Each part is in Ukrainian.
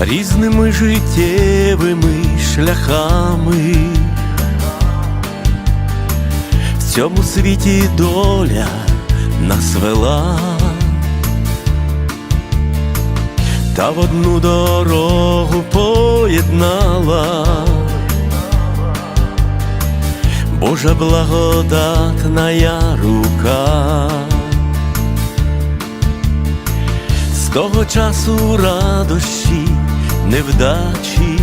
різними життєвими шляхами. В цьому світі доля нас вела, та в одну дорогу поєднала. Божа благодатна рука. Того часу радощі, невдачі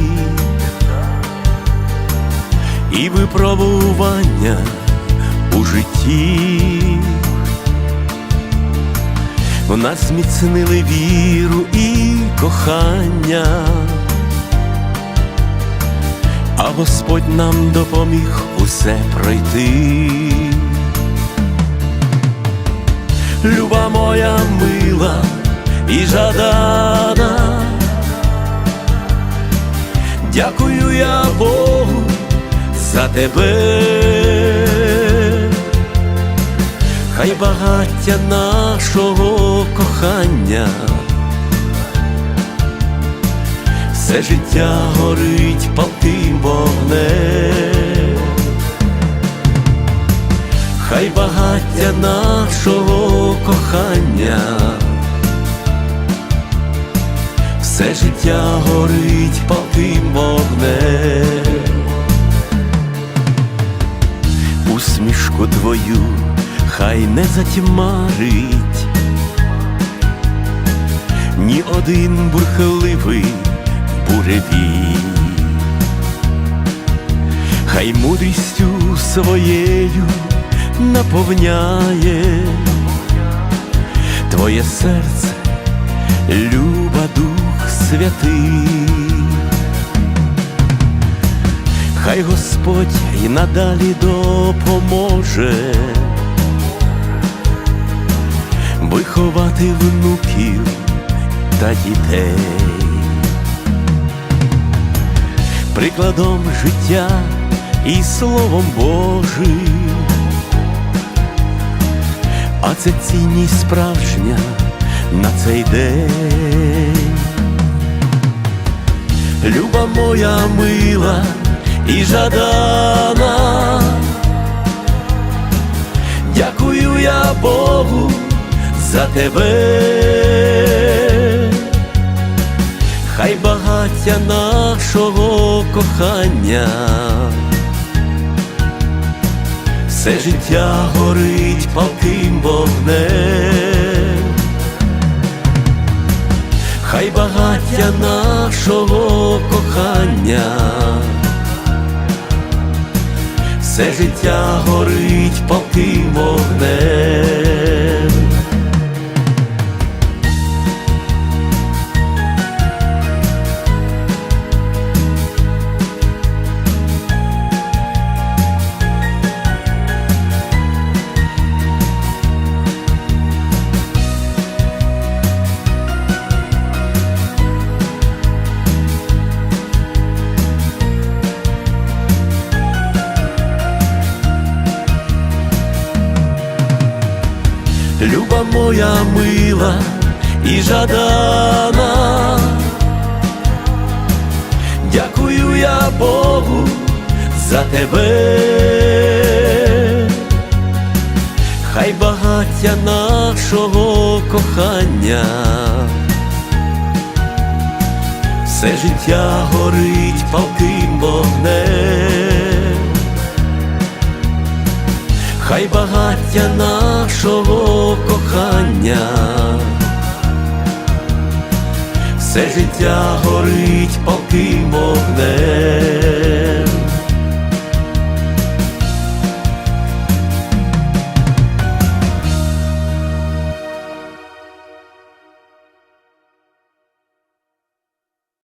і випробування у житті. В нас зміцнили віру і кохання, а Господь нам допоміг усе пройти. Люба моя мила і жадана, дякую я Богу за тебе, хай багаття нашого кохання, все життя горить палким вогнем, хай багаття нашого кохання. Все життя горить палким вогнем, усмішку твою хай не затьмарить, ні один бурхливий буревій, хай мудрістю своєю наповняє. Твоє серце, люба Дух Святий. Хай Господь і надалі допоможе виховати внуків та дітей, прикладом життя і словом Божим, а це цінність справжня на цей день. Люба моя мила і жадана, дякую я Богу за тебе, хай багаття нашого кохання, все життя горить палким вогнем, хай багаття нашого кохання все життя горить палким вогнем. Люба моя мила і жадана, дякую я Богу за тебе, хай багаття нашого кохання, все життя горить палким вогнем. Хай багаття нашого кохання, все життя горить палким вогнем.